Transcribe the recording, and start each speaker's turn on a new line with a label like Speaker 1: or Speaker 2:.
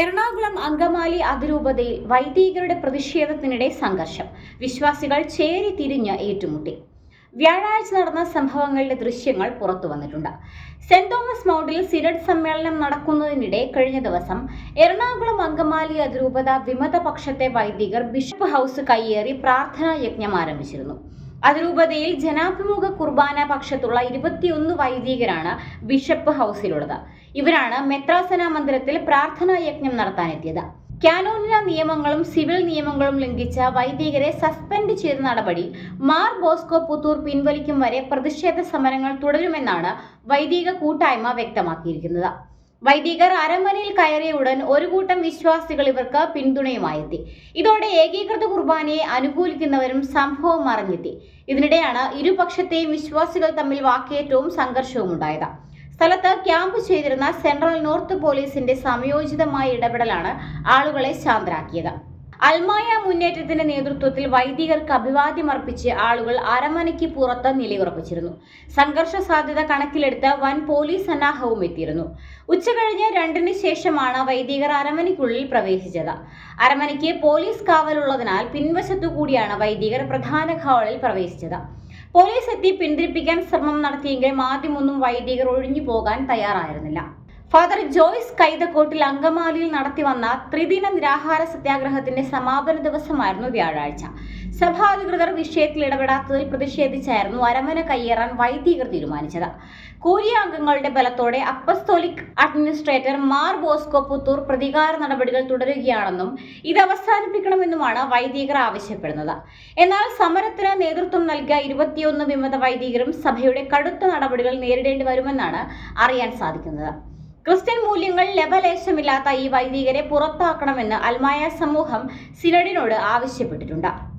Speaker 1: എറണാകുളം അങ്കമാലി അതിരൂപതയിൽ വൈദികരുടെ പ്രതിഷേധത്തിനിടെ സംഘർഷം. വിശ്വാസികൾ ചേരി തിരിഞ്ഞ് ഏറ്റുമുട്ടി. വ്യാഴാഴ്ച നടന്ന സംഭവങ്ങളുടെ ദൃശ്യങ്ങൾ പുറത്തു വന്നിട്ടുണ്ട്. സെന്റ് തോമസ് മൗണ്ടിൽ സിനഡ് സമ്മേളനം നടക്കുന്നതിനിടെ കഴിഞ്ഞ ദിവസം എറണാകുളം അങ്കമാലി അതിരൂപത വിമത പക്ഷത്തെ വൈദികർ ബിഷപ്പ് ഹൗസ് കയ്യേറി പ്രാർത്ഥനാ യജ്ഞം ആരംഭിച്ചിരുന്നു. അതിരൂപതയിൽ ജനാഭിമുഖ കുർബാന പക്ഷത്തുള്ള ഇരുപത്തിയൊന്ന് വൈദികരാണ് ബിഷപ്പ് ഹൗസിലുള്ളത്. ഇവരാണ് മെത്രാസന മന്ദിരത്തിൽ പ്രാർത്ഥനാ യജ്ഞം നടത്താനെത്തിയത്. കാനോനിന നിയമങ്ങളും സിവിൽ നിയമങ്ങളും ലംഘിച്ച വൈദികരെ സസ്പെൻഡ് ചെയ്ത നടപടി മാർ ബോസ്കോ പുത്തൂർ പിൻവലിക്കും വരെ പ്രതിഷേധ സമരങ്ങൾ തുടരുമെന്നാണ് വൈദിക കൂട്ടായ്മ വ്യക്തമാക്കിയിരിക്കുന്നത്. വൈദികർ അരമനയിൽ കയറിയ ഉടൻ ഒരു കൂട്ടം വിശ്വാസികൾ ഇവർക്ക് പിന്തുണയുമായെത്തി. ഇതോടെ ഏകീകൃത കുർബാനയെ അനുകൂലിക്കുന്നവരും സംഭവം അറിഞ്ഞെത്തി. ഇതിനിടെയാണ് ഇരുപക്ഷത്തെയും വിശ്വാസികൾ തമ്മിൽ വാക്കേറ്റവും സംഘർഷവും ഉണ്ടായത്. സ്ഥലത്ത് ക്യാമ്പ് ചെയ്തിരുന്ന സെൻട്രൽ നോർത്ത് പോലീസിന്റെ സംയോജിതമായ ഇടപെടലാണ് ആളുകളെ ശാന്തരാക്കിയത്. അൽമായ മുന്നേറ്റത്തിന്റെ നേതൃത്വത്തിൽ വൈദികർക്ക് അഭിവാദ്യം അർപ്പിച്ച് ആളുകൾ അരമനയ്ക്ക് പുറത്ത് നിലയുറപ്പിച്ചിരുന്നു. സംഘർഷ സാധ്യത കണക്കിലെടുത്ത് വൻ പോലീസ് സന്നാഹവും എത്തിയിരുന്നു. ഉച്ചകഴിഞ്ഞ് രണ്ടിന് ശേഷമാണ് വൈദികർ അരമനയ്ക്കുള്ളിൽ പ്രവേശിച്ചത്. അരമനയ്ക്ക് പോലീസ് കാവലുള്ളതിനാൽ പിൻവശത്തു കൂടിയാണ് വൈദികർ പ്രധാന ഹാളിൽ പ്രവേശിച്ചത്. പോലീസ് എത്തി പിന്തിരിപ്പിക്കാൻ ശ്രമം നടത്തിയെങ്കിലും ആദ്യമൊന്നും വൈദികർ ഒഴിഞ്ഞു പോകാൻ തയ്യാറായിരുന്നില്ല. ഫാദർ ജോയ്സ് കൈതക്കോട്ടിൽ അങ്കമാലിയിൽ നടത്തിവന്ന ത്രിദിന നിരാഹാര സത്യാഗ്രഹത്തിന്റെ സമാപന ദിവസമായിരുന്നു വ്യാഴാഴ്ച. സഭാധികൃതർ വിഷയത്തിൽ ഇടപെടാത്തതിൽ പ്രതിഷേധിച്ചായിരുന്നു അരമന കയ്യേറാൻ വൈദികർ തീരുമാനിച്ചത്. കൂരിയ അംഗങ്ങളുടെ ബലത്തോടെ apostolic administrator Mar Bosco Puthur പ്രതികാര നടപടികൾ തുടരുകയാണെന്നും ഇത് അവസാനിപ്പിക്കണമെന്നുമാണ് വൈദികർ ആവശ്യപ്പെടുന്നത്. എന്നാൽ സമരത്തിന് നേതൃത്വം നൽകിയ ഇരുപത്തിയൊന്ന് വിമത വൈദികരും സഭയുടെ കടുത്ത നടപടികൾ നേരിടേണ്ടി വരുമെന്നാണ് അറിയാൻ സാധിക്കുന്നത്. ക്രിസ്ത്യൻ മൂല്യങ്ങൾ ലവലേശമില്ലാത്ത ഈ വൈദികരെ പുറത്താക്കണമെന്ന് അൽമായ സമൂഹം സിനഡിനോട് ആവശ്യപ്പെട്ടിട്ടുണ്ട്.